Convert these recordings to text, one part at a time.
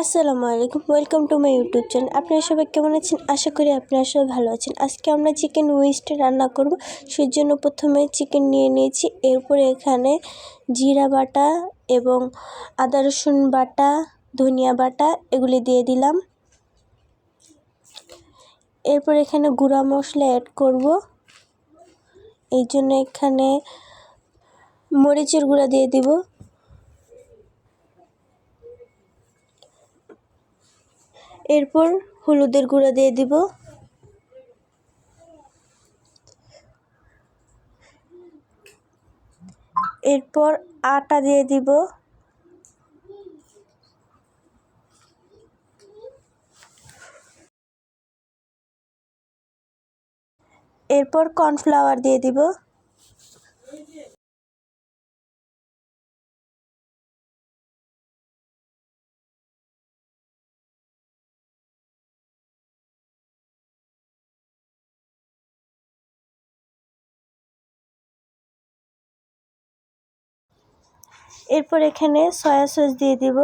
আসসালামু আলাইকুম welcome to my YouTube channel আপনারা সবাই কেমন আছেন? আশা করি আপনারা সবাই ভালো আছেন। আজকে আমরা চিকেন উইস্ট রান্না করব। সেই জন্য প্রথমে চিকেন নিয়ে নিয়েছি। এরপরে এখানে জিরা বাটা এবং আদা রসুন বাটা, ধনিয়া বাটা এগুলি দিয়ে দিলাম। এরপর এখানে গুঁড়া মশলা অ্যাড করব। এই জন্য এখানে মরিচের গুঁড়া দিয়ে দিব। এরপর হলুদের গুঁড়া দিয়ে দিব। এরপর আটা দিয়ে দিব। এরপর কর্নফ্লাওয়ার দিয়ে দিব। এরপর এখানে সয়া সস দিয়ে দিব।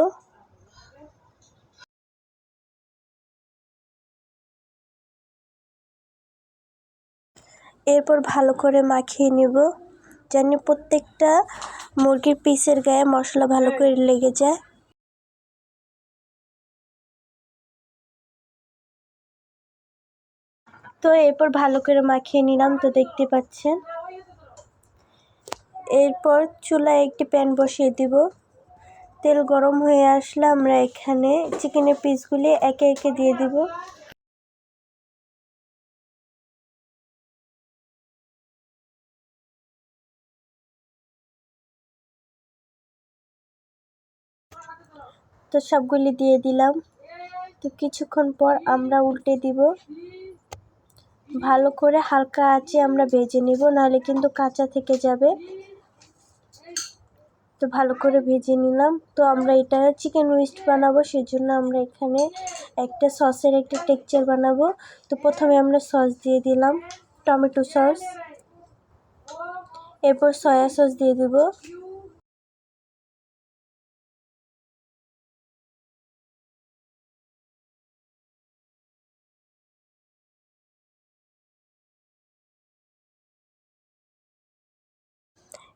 এরপর ভালো করে মাখিয়ে নিব, যেন প্রত্যেকটা মুরগির পিসের গায়ে মশলা ভালো করে লেগে যায়। তো এরপর ভালো করে মাখিয়ে নিলাম, তো দেখতে পাচ্ছেন। এরপর চুলায় একটি প্যান বসিয়ে দিব। তেল গরম হয়ে আসলে আমরা এখানে চিকেনের পিসগুলি একে একে দিয়ে দিব। তো সবগুলি দিয়ে দিলাম। তো কিছুক্ষণ পর আমরা উল্টে দিব। ভালো করে হালকা আঁচে আমরা ভেজে নিব, নাহলে কিন্তু কাঁচা থেকে যাবে। তো ভালো করে ভেজে নিলাম। তো আমরা এটা চিকেন রোস্ট বানাবো সেই জন্য আমরা এখানে একটা সসের একটা টেক্সচার বানাবো। তো প্রথমে আমরা সস দিয়ে দিলাম টমেটো সস এরপর সয়া সস দিয়ে দেব।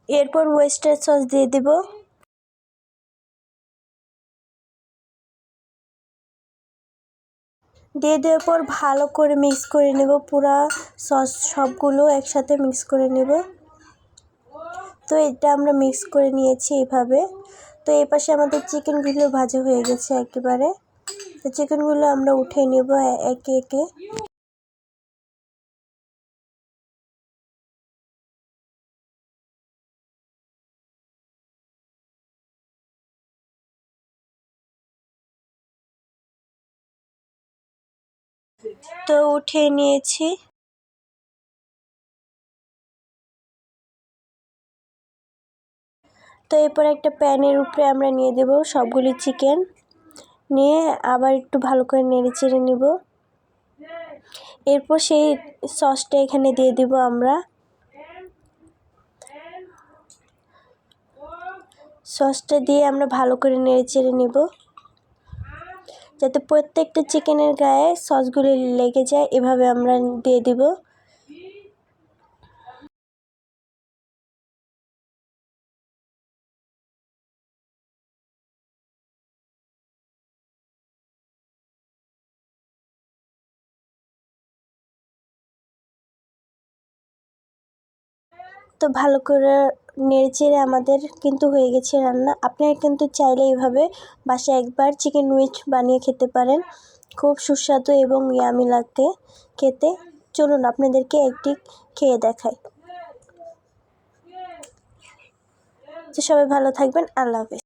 এরপর ওয়েস্টার সস দিয়ে দেব। দিয়ে দেওয়ার পর ভালো করে মিক্স করে নেব পুরা সস সবগুলো একসাথে মিক্স করে নেব। তো এটা আমরা মিক্স করে নিয়েছি এইভাবে। তো এই পাশে আমাদের চিকেনগুলো ভাজা হয়ে গেছে একেবারে। তো চিকেনগুলো আমরা উঠে নেব একে একে। তো উঠিয়ে নিয়েছি। তো এরপর একটা প্যানের উপরে আমরা নিয়ে দেব সবগুলি চিকেন। নিয়ে আবার একটু ভালো করে নেড়ে চেড়ে নিব। এরপর সেই সসটা এখানে দিয়ে দিব আমরা। সসটা দিয়ে আমরা ভালো করে নেড়ে চেড়ে নিব। যাতে প্রত্যেকটা চিকেনের গায়ে সসগুলি লেগে যায় এভাবে আমরা দিয়ে দিব। তো ভালো করে নেড়েচেড়ে আমাদের কিন্তু হয়ে গেছে রান্না। আপনারা কিন্তু চাইলে এইভাবে বাসায় একবার চিকেন উইচ বানিয়ে খেতে পারেন। খুব সুস্বাদু এবং ইয়ামি লাগতে খেতে। চলুন আপনাদেরকে একটি খেয়ে দেখাই। তো সবাই ভালো থাকবেন। আল্লাহ হাফিজ।